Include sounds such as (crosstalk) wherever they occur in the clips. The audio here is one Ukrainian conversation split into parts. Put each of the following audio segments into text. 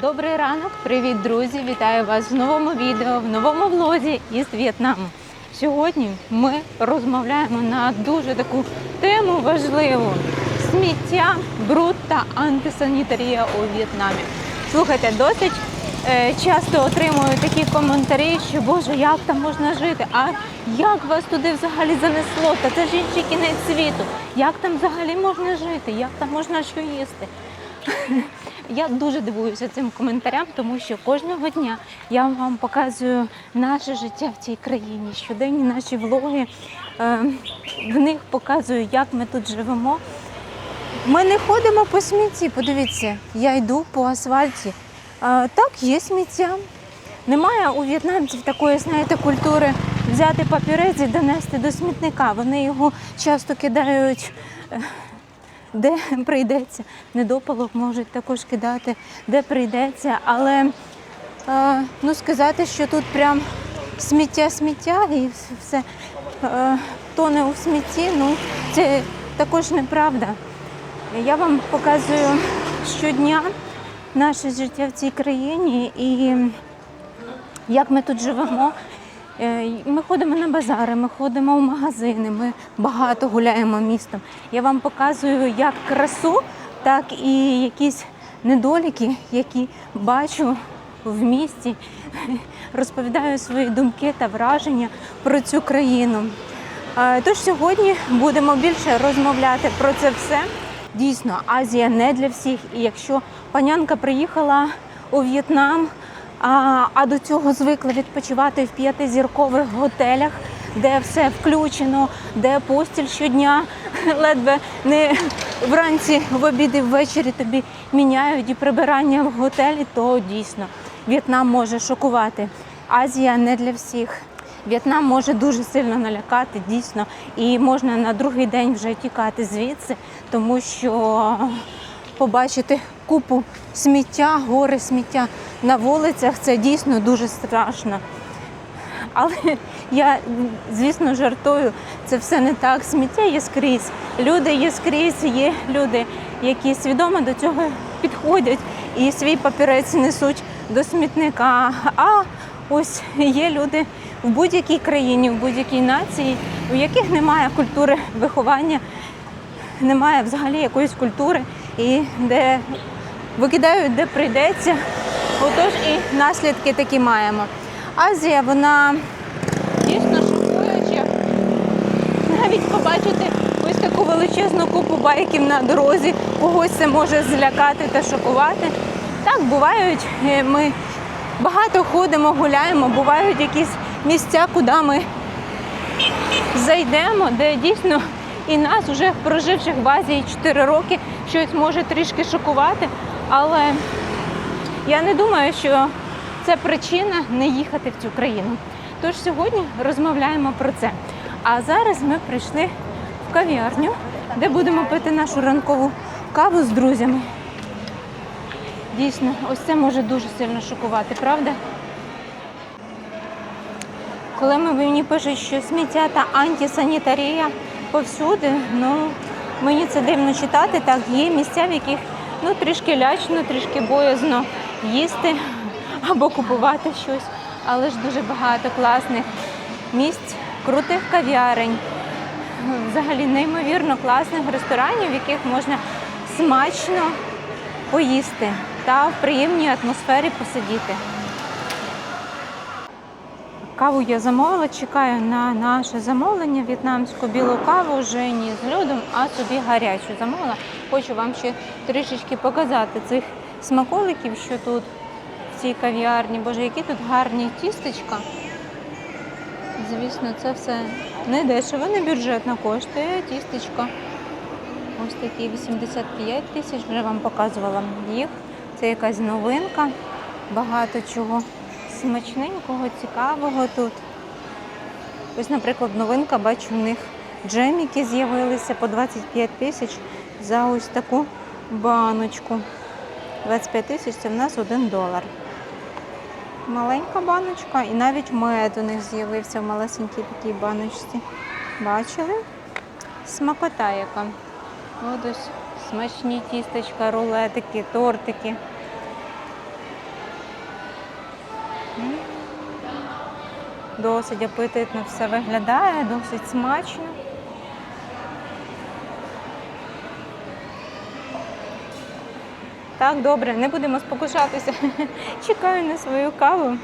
Добрий ранок, привіт, друзі! Вітаю вас в новому відео, в новому влозі із В'єтнаму. Сьогодні ми розмовляємо на дуже таку тему важливу: сміття, бруд та антисанітарія у В'єтнамі. Слухайте, досить е, часто отримую такі коментарі, що Боже, як там можна жити? А як вас туди взагалі занесло? Та це ж інший кінець світу. Як там взагалі можна жити? Як там можна що їсти? Я дуже дивуюся цим коментарям, тому що кожного дня я вам показую наше життя в цій країні. Щоденні наші влоги. Е, В них показую, як ми тут живемо. Ми не ходимо по смітті. Подивіться, я йду по асфальті. Так, є сміття. Немає у в'єтнамців такої, знаєте, культури взяти папірець і донести до смітника. Вони його часто кидають е, де (laughs) прийдеться. Недопалок можуть також кидати, де прийдеться. Але е, ну, сказати, що тут прям сміття, сміття і все е, тоне у смітті, ну це також неправда. Я вам показую щодня наше життя в цій країні і як ми тут живемо. Е, Ми ходимо на базари, ми ходимо в магазини, ми багато гуляємо містом. Я вам показую як красу, так і якісь недоліки, які бачу в місті. Розповідаю свої думки та враження про цю країну. Е, Тож сьогодні будемо більше розмовляти про це все. Дійсно, Азія не для всіх. І якщо панянка приїхала у В'єтнам, а, а до цього звикла відпочивати в п'ятизіркових готелях, де все включено, де постіль щодня ледве не вранці, в обід ввечері тобі міняють і прибирання в готелі, то дійсно В'єтнам може шокувати. Азія не для всіх. В'єтнам може дуже сильно налякати, дійсно, і можна на другий день вже тікати звідси, тому що побачити купу сміття, гори сміття на вулицях це дійсно дуже страшно. Але я, звісно, жартую, це все не так. Сміття є скрізь. Люди є скрізь, є люди, які свідомо до цього підходять і свій папірець несуть до смітника. А ось є люди в будь-якій країні, в будь-якій нації, у яких немає культури виховання, немає взагалі якоїсь культури, і де викидають, де прийдеться. Отож і наслідки такі маємо. Азія, вона дійсно шокуюча. Навіть побачити ось таку величезну купу байків на дорозі, когось це може злякати та шокувати. Так, бувають, е, ми багато ходимо, гуляємо, бувають якісь місця, куди ми зайдемо, де дійсно і нас, уже проживших в Азії 4 роки, щось може трішки шокувати. Але я не думаю, що це причина не їхати в цю країну. Тож сьогодні розмовляємо про це. А зараз ми прийшли в кав'ярню, де будемо пити нашу ранкову каву з друзями. Дійсно, ось це може дуже сильно шокувати, правда? Коли ми- мені пишуть, що сміття та антисанітарія повсюди, ну мені це дивно читати. Так, є місця, в яких ну трішки лячно, трішки боязно їсти або купувати щось, але ж дуже багато класних місць, крутих кав'ярень, взагалі неймовірно класних ресторанів, в яких можна смачно поїсти та в приємній атмосфері посидіти. Каву я замовила, чекаю на наше замовлення в'єтнамську білу каву жені з льодом, а собі гарячу замовила. Хочу вам ще трішечки показати цих смаколиків, що тут в цій кав'ярні. Боже, які тут гарні тістечка. Звісно, це все не дешево, не бюджетно коштує тістечко. Ось такі 85 тисяч, вже вам показувала їх. Це якась новинка, багато чого смачненького, цікавого тут. Ось, наприклад, новинка, бачу, в них джеміки з'явилися по 25 тисяч за ось таку баночку. 25 тисяч це в нас 1 долар. Маленька баночка, і навіть мед у них з'явився в малесенькій такій баночці. Бачили? Смакота яка. Ось смачні тістечка, рулетики, тортики. Досить апетитно все виглядає, досить смачно. Так, добре, не будемо спокушатися. (laughs) Чекаю на свою каву.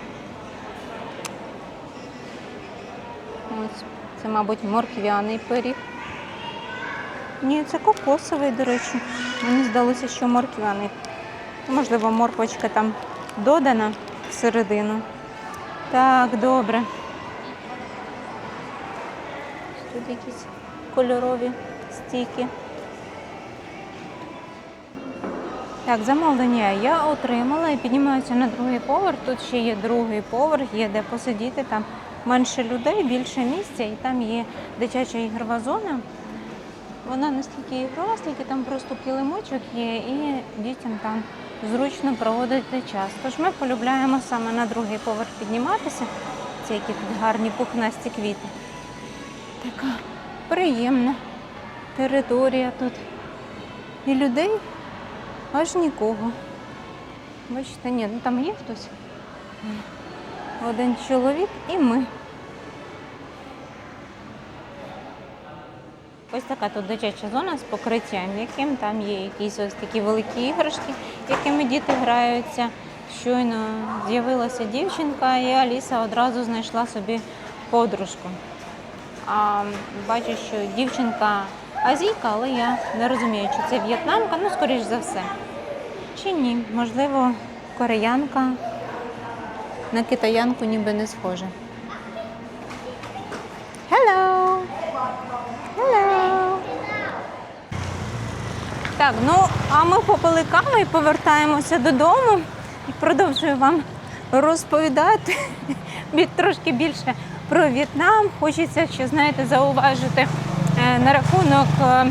Ось, це, мабуть, морквяний пиріг. Ні, це кокосовий, до речі. Мені здалося, що морквяний. Можливо, морквочка там додана всередину. Так, добре. Тут якісь кольорові стійки. Так, замовлення я отримала і піднімаюся на другий поверх. Тут ще є другий поверх, є де посидіти, там менше людей, більше місця, і там є дитяча ігрова зона. Вона настільки ігрова, скільки там просто килимочок є, і дітям там зручно проводити час. Тож ми полюбляємо саме на другий поверх підніматися. Це які тут гарні пухнасті квіти. Така приємна територія тут. І людей аж нікого. Бачите, ні, ну там є хтось. Один чоловік і ми. Ось така тут дитяча зона з покриттям, яким там є якісь ось такі великі іграшки, якими діти граються. Щойно з'явилася дівчинка, і Аліса одразу знайшла собі подружку. А бачу, що дівчинка азійка, але я не розумію, чи це в'єтнамка, ну, скоріш за все. Чи ні? Можливо, кореянка на китаянку ніби не схожа. Hello! Hello! Так, ну а ми попили каву і повертаємося додому і продовжую вам розповідати трошки більше про В'єтнам. Хочеться ще, знаєте, зауважити е, на рахунок е,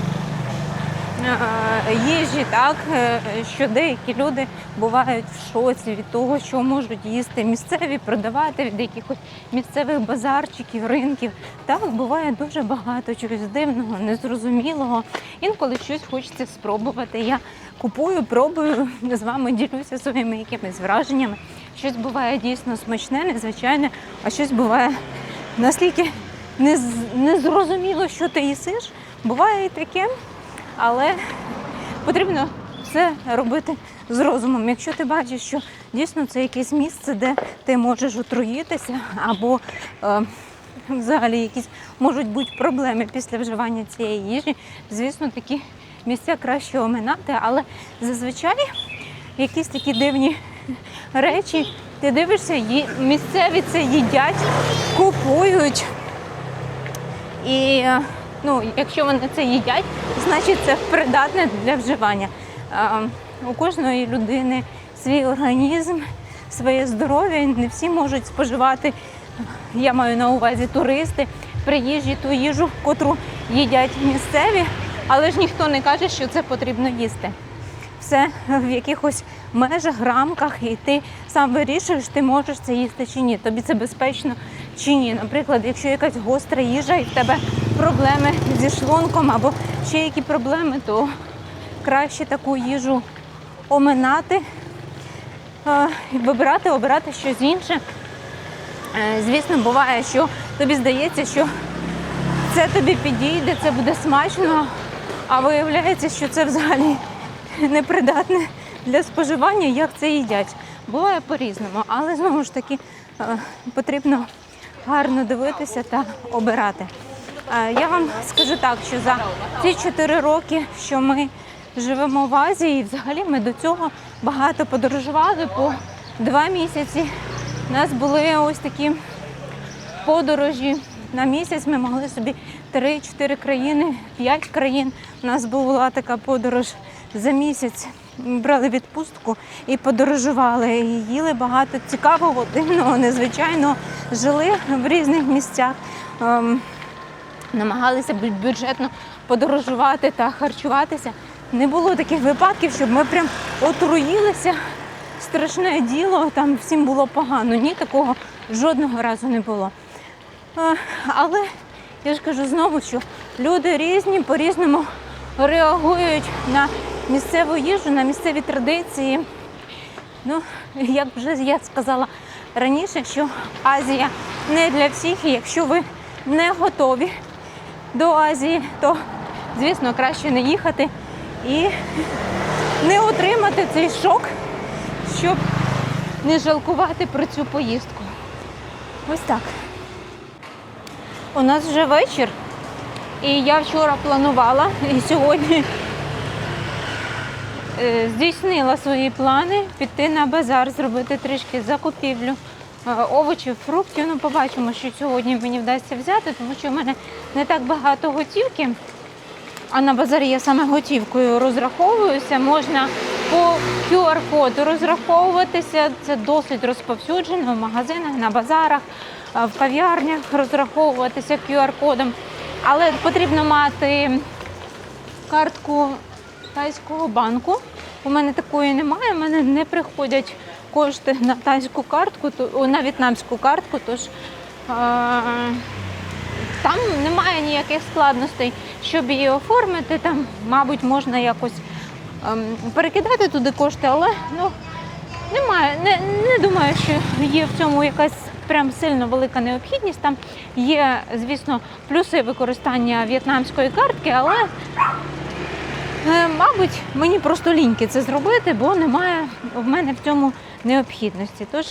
е, їжі, так, що деякі люди бувають в шоці від того, що можуть їсти місцеві, продавати від якихось місцевих базарчиків, ринків. Так, буває дуже багато чогось дивного, незрозумілого. Інколи щось хочеться спробувати. Я купую, пробую, з вами ділюся своїми якимись враженнями. Щось буває дійсно смачне, незвичайне, а щось буває настільки нез- незрозуміло, що ти їсиш. Буває і таке, але потрібно все робити з розумом. Якщо ти бачиш, що дійсно це якесь місце, де ти можеш отруїтися, або е, взагалі якісь можуть бути проблеми після вживання цієї їжі, звісно, такі місця краще оминати, але зазвичай якісь такі дивні речі. Ти дивишся, місцеві це їдять, купують. І е, ну, якщо вони це їдять, значить це придатне для вживання. Е, У кожної людини свій організм, своє здоров'я. Не всі можуть споживати, я маю на увазі туристи, при їжі ту їжу, котру їдять місцеві, але ж ніхто не каже, що це потрібно їсти все в якихось межах, рамках, і ти сам вирішуєш, ти можеш це їсти чи ні. Тобі це безпечно чи ні. Наприклад, якщо якась гостра їжа і в тебе проблеми зі шлунком або ще які проблеми, то краще таку їжу оминати, е, вибирати, обирати щось інше. Е, Звісно, буває, що тобі здається, що це тобі підійде, це буде смачно, а виявляється, що це взагалі непридатне для споживання, як це їдять. Буває по-різному, але знову ж таки е, потрібно гарно дивитися та обирати. Е, Я вам скажу так, що за ці 4 роки, що ми живемо в Азії, і взагалі ми до цього багато подорожували по два місяці. У нас були ось такі подорожі. На місяць ми могли собі 3-4 країни, 5 країн. У нас була така подорож за місяць. Брали відпустку і подорожували. І їли багато цікавого, дивного, незвичайного. Жили в різних місцях. Ем, намагалися бюджетно подорожувати та харчуватися. Не було таких випадків, щоб ми прям отруїлися. Страшне діло, там всім було погано. Ні, такого жодного разу не було. Е, Але я ж кажу знову, що люди різні, по-різному реагують на місцеву їжу, на місцеві традиції. Ну, як вже я сказала, раніше, що Азія не для всіх, і якщо ви не готові до Азії, то, звісно, краще не їхати і не отримати цей шок, щоб не жалкувати про цю поїздку. Ось так. У нас вже вечір, і я вчора планувала, і сьогодні здійснила свої плани піти на базар, зробити трішки закупівлю е, овочів, фруктів. Ну, побачимо, що сьогодні мені вдасться взяти, тому що в мене не так багато готівки. А на базарі я саме готівкою розраховуюся. Можна по QR-коду розраховуватися. Це досить розповсюджено в магазинах, на базарах, в кав'ярнях розраховуватися QR-кодом. Але потрібно мати картку тайського банку. У мене такої немає, у мене не приходять кошти на тайську картку, то- на в'єтнамську картку, тож а, там немає ніяких складностей, щоб її оформити. Там, мабуть, можна якось ем, перекидати туди кошти, але ну, немає. Не, не думаю, що є в цьому якась прям сильно велика необхідність. Там є, звісно, плюси використання в'єтнамської картки, але Е, Мабуть, мені просто ліньки це зробити, бо немає в мене в цьому необхідності. Тож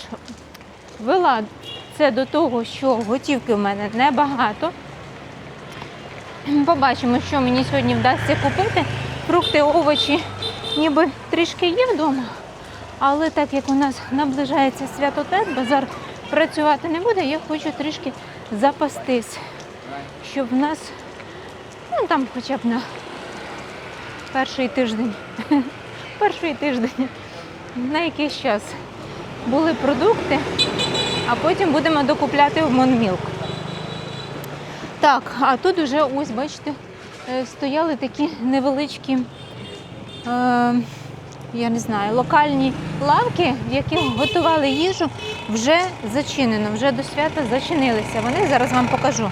вела це до того, що готівки в мене небагато. Побачимо, що мені сьогодні вдасться купити. Фрукти, овочі, ніби трішки є вдома. Але так як у нас наближається свято Тет, базар працювати не буде, я хочу трішки запастись, щоб в нас, ну там хоча б на перший тиждень, (laughs) перший тиждень на якийсь час були продукти, а потім будемо докупляти в Монмілк. Так, а тут вже ось, бачите, е, стояли такі невеличкі, е, я не знаю, локальні лавки, в яких готували їжу, вже зачинено, вже до свята зачинилися. Вони зараз вам покажу.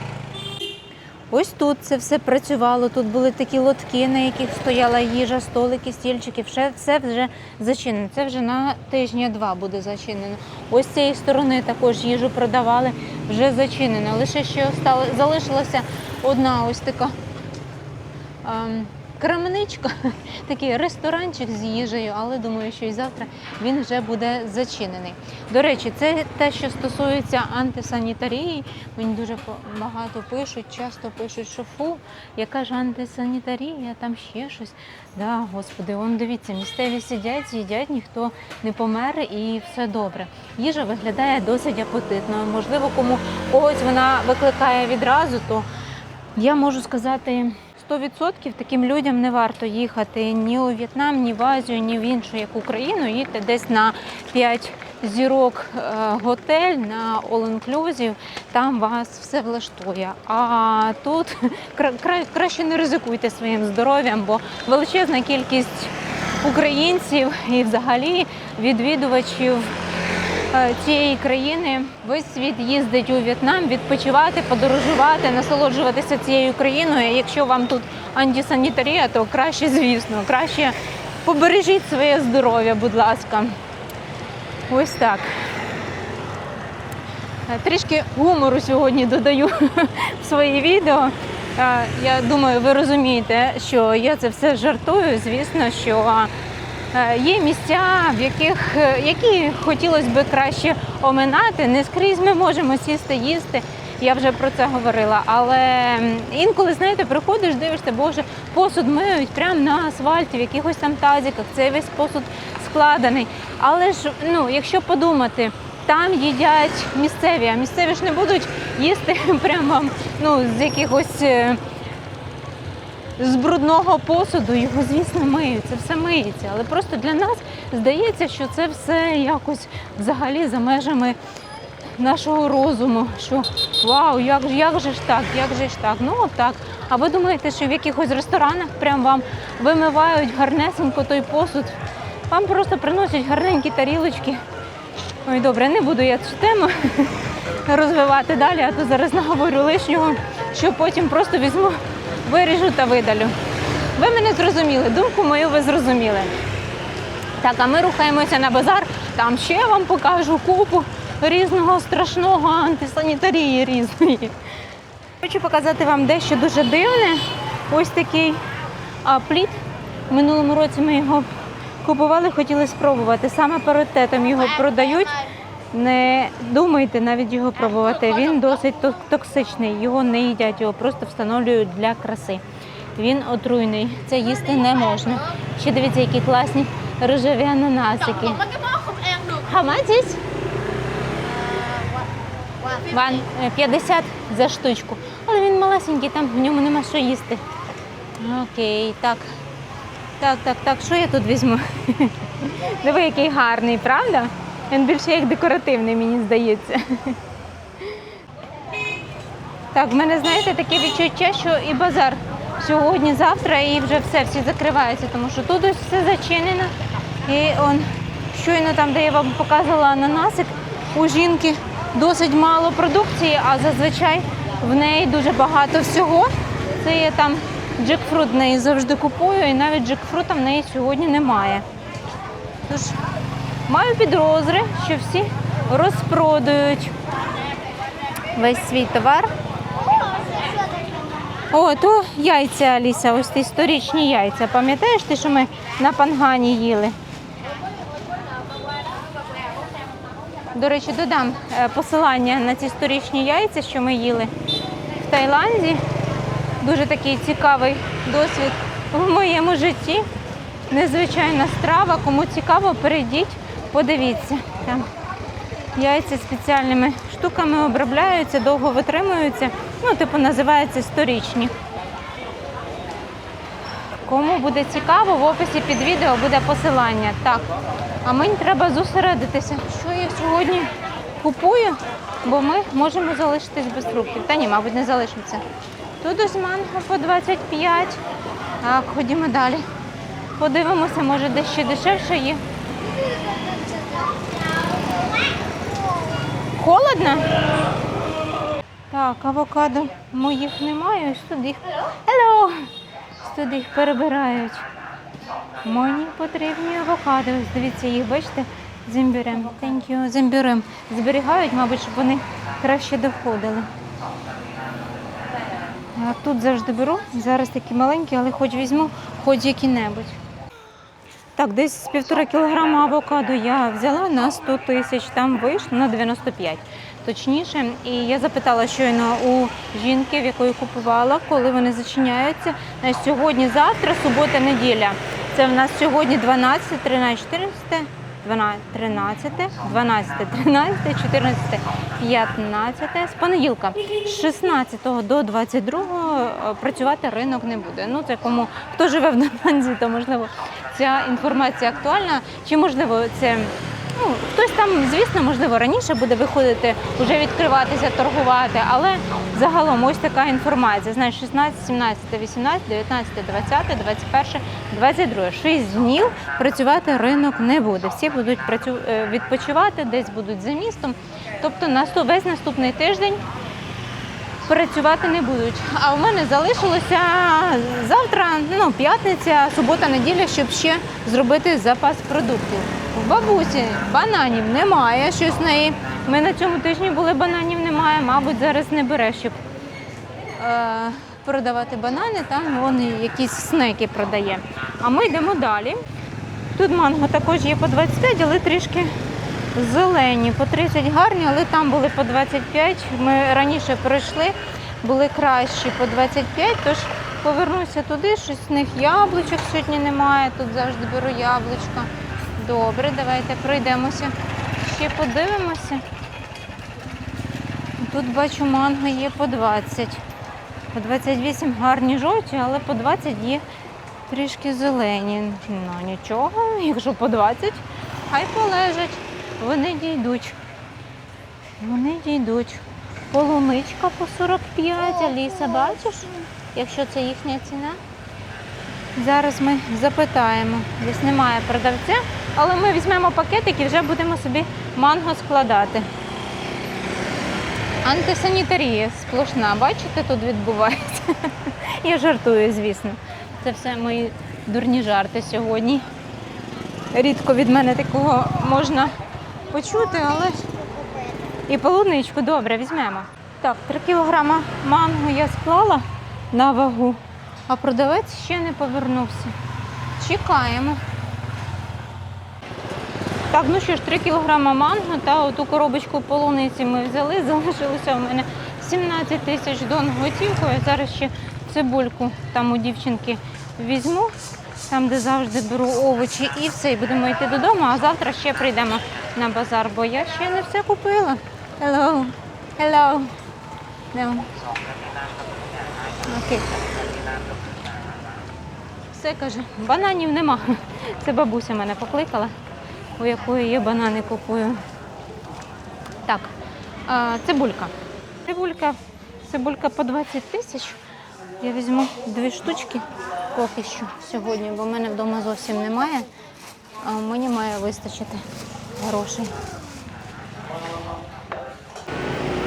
Ось тут це все працювало. Тут були такі лотки, на яких стояла їжа, столики, стільчики. Все, все вже зачинено. Це вже на тижня два буде зачинено. Ось цієї сторони також їжу продавали, вже зачинено. Лише ще остали, залишилася одна ось така ем, крамничка, (laughs) такий ресторанчик з їжею, але думаю, що і завтра він вже буде зачинений. До речі, це те, що стосується антисанітарії. Мені дуже багато пишуть, часто пишуть, що фу, яка ж антисанітарія, там ще щось. Да, господи, он дивіться, місцеві сидять, їдять, ніхто не помер і все добре. Їжа виглядає досить апетитною. Можливо, кому когось вона викликає відразу, то я можу сказати. 100% таким людям не варто їхати ні у В'єтнам, ні в Азію, ні в іншу як Україну. Їдьте десь на 5 зірок е, готель на All Inclusive, там вас все влаштує. А тут (laughs) кра- кра- краще не ризикуйте своїм здоров'ям, бо величезна кількість українців і взагалі відвідувачів цієї країни. Весь світ їздить у В'єтнам відпочивати, подорожувати, насолоджуватися цією країною. Якщо вам тут антисанітарія, то краще, звісно, краще побережіть своє здоров'я, будь ласка. Ось так. Е, Трішки гумору сьогодні додаю (laughs) в свої відео. Е, Я думаю, ви розумієте, що я це все жартую. Звісно, що е, є місця, в яких е, які хотілося би краще оминати. Не скрізь ми можемо сісти, їсти. Я вже про це говорила. Але інколи, знаєте, приходиш, дивишся, боже, посуд миють прямо на асфальті, в якихось там тазиках. Цей весь посуд складений. Але ж, ну, якщо подумати, там їдять місцеві, а місцеві ж не будуть їсти (laughs) прямо ну, з якихось. З брудного посуду його, звісно, миють, це все миється. Але просто для нас здається, що це все якось взагалі за межами нашого розуму. Що вау, як ж як же ж так, як же ж так? Ну так. А ви думаєте, що в якихось ресторанах прям вам вимивають гарнесенько той посуд? Вам просто приносять гарненькі тарілочки. Ой, добре, не буду я цю тему (laughs) розвивати далі, а то зараз наговорю лишнього, що потім просто візьму, виріжу та видалю. Ви мене зрозуміли, думку мою ви зрозуміли. Так, а ми рухаємося на базар. Там ще вам покажу купу різного страшного антисанітарії різної. Хочу показати вам дещо дуже дивне. Ось такий плід. В минулому році ми його купували, хотіли спробувати. Саме перед тетом його продають. Не думайте навіть його пробувати. Він досить токсичний. Його не їдять, його просто встановлюють для краси. Він отруйний. Це їсти не можна. Ще дивіться, які класні рожеві ананасики. How much is? Wow. Ван е, 50 за штучку. Але він малесенький, там в ньому нема що їсти. Окей, так. Так, так, так, що я тут візьму? (laughs) Диви, який гарний, правда? Він більше як декоративний, мені здається. Так, в мене, знаєте, таке відчуття, що і базар сьогодні, завтра, і вже все, всі закриваються, тому що тут ось все зачинено. І он щойно там, де я вам показувала ананасик, у жінки досить мало продукції, а зазвичай в неї дуже багато всього. Це я там джекфрут в неї завжди купую, і навіть джекфрута в неї сьогодні немає. Тож маю підозри, що всі розпродають весь свій товар. О, то яйця, Аліса, ось ті сторічні яйця. Пам'ятаєш ти, що ми на пангані їли? До речі, додам е, посилання на ці сторічні яйця, що ми їли в Таїланді. Дуже такий цікавий досвід в моєму житті. Незвичайна страва. Кому цікаво, перейдіть, подивіться. Там яйця спеціальними штуками обробляються, довго витримуються. Ну, типу, називаються сторічні. Кому буде цікаво, в описі під відео буде посилання. Так, а мені треба зосередитися, що я сьогодні купую, бо ми можемо залишитись без фруктів. Та ні, мабуть, не залишимося. Тут ось манго по 25. Так, ходімо далі. Подивимося, може десь ще дешевше є. Холодно? Так, авокадо моїх немає, ось тут їх. Hello! Ось тут їх перебирають. Мені потрібні авокадо. Ось дивіться, їх бачите, з імбірем. Thank you. З. Зберігають, мабуть, щоб вони краще доходили. А тут завжди беру. Зараз такі маленькі, але хоч візьму, хоч які-небудь. Так, десь півтора кілограма авокадо я взяла на 100 тисяч, там вийшло на 95 точніше. І я запитала щойно у жінки, в якої купувала, коли вони зачиняються. На сьогодні, завтра, субота, неділя. Це в нас сьогодні 12, 13, 14, 12, 13, 12, 13, 14, 15, з понеділка. З 16 до 22 е, працювати ринок не буде. Ну, це кому хто живе в Нормандії, то можливо ця інформація актуальна. Чи можливо це ну, хтось там, звісно, можливо, раніше буде виходити, вже відкриватися, торгувати, але загалом ось така інформація. Знаєш, 16, 17, 18, 19, 20, 21, 22. Шість днів працювати ринок не буде. Всі будуть працю... е, відпочивати, десь будуть за містом. Тобто на весь наступний тиждень працювати не будуть. А у мене залишилося завтра, ну, п'ятниця, субота, неділя, щоб ще зробити запас продуктів. В бабусі бананів немає. Щось в неї. Ми на цьому тижні були бананів немає, мабуть, зараз не бере, щоб е, продавати банани, там вони якісь снеки продає. А ми йдемо далі. Тут манго також є по 25, але трішки зелені. По 30 гарні, але там були по 25. Ми раніше пройшли, були кращі по 25, тож повернуся туди, щось з них яблучок сьогодні немає. Тут завжди беру яблучка. Добре, давайте пройдемося. Ще подивимося. Тут бачу, манго є по 20. По 28 гарні жовті, але по 20 є трішки зелені. Ну нічого, якщо по 20, хай полежать. Вони дійдуть. Вони дійдуть. Полуничка по 45, Аліса, бачиш, якщо це їхня ціна. Зараз ми запитаємо. Десь немає продавця, але ми візьмемо пакетик і вже будемо собі манго складати. Антисанітарія сплошна, бачите, тут відбувається. (laughs) Я жартую, звісно. Це все мої дурні жарти сьогодні. Рідко від мене такого можна почути, але І полуничку, добре, візьмемо. Так, 3 кілограма манго я склала на вагу, а продавець ще не повернувся. Чекаємо. Так, ну що ж, 3 кілограма манго та оту коробочку полуниці ми взяли. (laughs) Залишилося у мене 17 тисяч дон готівкою. Зараз ще цибульку там у дівчинки візьму, там, де завжди беру овочі, і все, і будемо йти додому, а завтра ще прийдемо на базар, бо я ще не все купила. Hello. Hello. No. Окей. Все каже, бананів нема. Це бабуся мене покликала, у якої є банани купую. Так, цибулька. Цибулька, цибулька по 20 тисяч. Я візьму дві штучки поки що сьогодні, бо в мене вдома зовсім немає. А мені має вистачити грошей.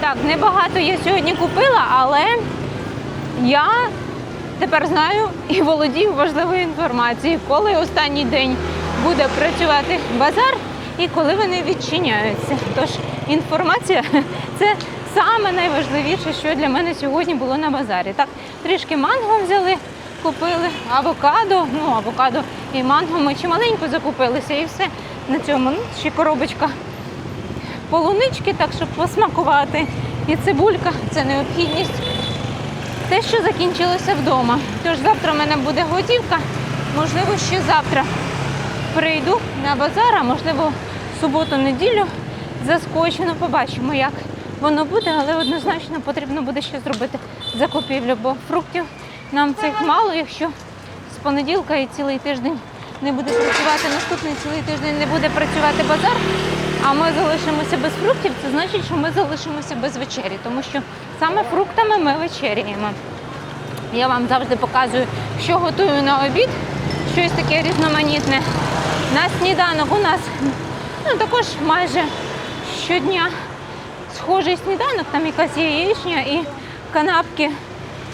Так, небагато я сьогодні купила, але я тепер знаю і володію важливою інформацією, коли останній день буде працювати базар і коли вони відчиняються. Тож інформація це саме найважливіше, що для мене сьогодні було на базарі. Так, трішки манго взяли, купили, авокадо. Ну, авокадо і манго ми чималенько закупилися і все. На цьому ну, ще коробочка полунички, так щоб посмакувати. І цибулька це необхідність. Те, що закінчилося вдома. Тож завтра в мене буде готівка. Можливо, ще завтра прийду на базар, а можливо, в суботу-неділю заскочу. Ну, побачимо, як воно буде, але однозначно потрібно буде ще зробити закупівлю, бо фруктів нам цих мало, якщо з понеділка і цілий тиждень не буде працювати, наступний цілий тиждень не буде працювати базар, а ми залишимося без фруктів, це значить, що ми залишимося без вечері, тому що саме фруктами ми вечеряємо. Я вам завжди показую, що готую на обід, щось таке різноманітне. На сніданок у нас ну, також майже щодня схожий сніданок, там якась яєчня і канапки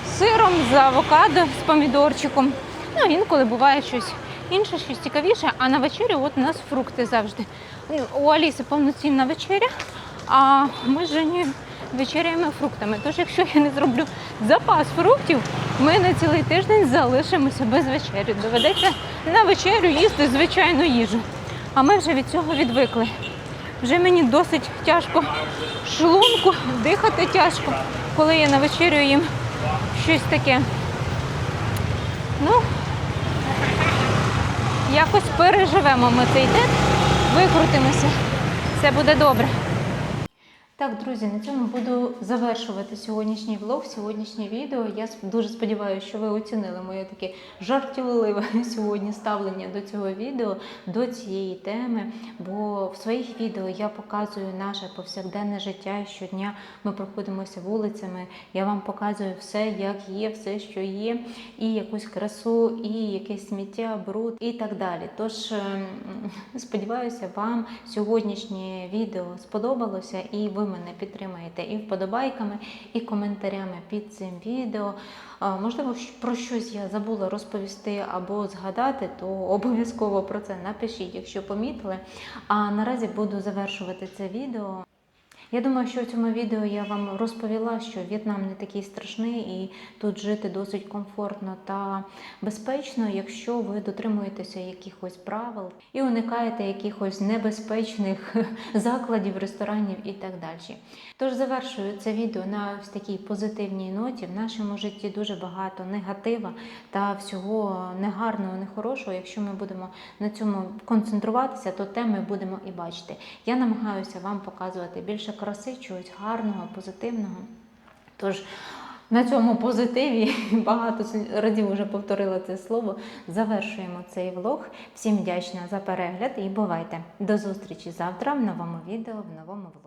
з сиром, з авокадо, з помідорчиком. Ну, інколи буває щось інше, щось цікавіше. А на вечерю от у нас фрукти завжди. Ну, У Аліси повноцінна вечеря, а ми з Женєю вечеряємо фруктами. Тож, якщо я не зроблю запас фруктів, ми на цілий тиждень залишимося без вечері. Доведеться на вечерю їсти звичайну їжу. А ми вже від цього відвикли. Вже мені досить тяжко шлунку, дихати тяжко, коли я на вечерю їм щось таке. Ну, якось переживемо ми цей день, викрутимося. Все буде добре. Так, друзі, на цьому буду завершувати сьогоднішній влог, сьогоднішнє відео. Я дуже сподіваюся, що ви оцінили моє таке жартівливе (laughs) сьогодні ставлення до цього відео, до цієї теми. Бо в своїх відео я показую наше повсякденне життя. Щодня ми проходимося вулицями. Я вам показую все, як є, все, що є, і якусь красу, і якесь сміття, бруд і так далі. Тож ем, (laughs) сподіваюся, вам сьогоднішнє відео сподобалося, і ви мене підтримаєте і вподобайками, і коментарями під цим відео. Можливо, про щось я забула розповісти або згадати, то (laughs) обов'язково про це напишіть, якщо помітили. А наразі буду завершувати це відео. Я думаю, що в цьому відео я вам розповіла, що В'єтнам не такий страшний і тут жити досить комфортно та безпечно, якщо ви дотримуєтеся якихось правил і уникаєте якихось небезпечних (laughs) закладів, ресторанів і так далі. Тож завершую це відео на ось такій позитивній ноті. В нашому житті дуже багато негатива та всього негарного, нехорошого. Якщо ми будемо на цьому концентруватися, то те ми будемо і бачити. Я намагаюся вам показувати більше краси, чогось гарного, позитивного. Тож на цьому позитиві (laughs) багато разів вже повторила це слово. Завершуємо цей влог. Всім вдячна за перегляд і бувайте. До зустрічі завтра в новому відео, в новому влозі.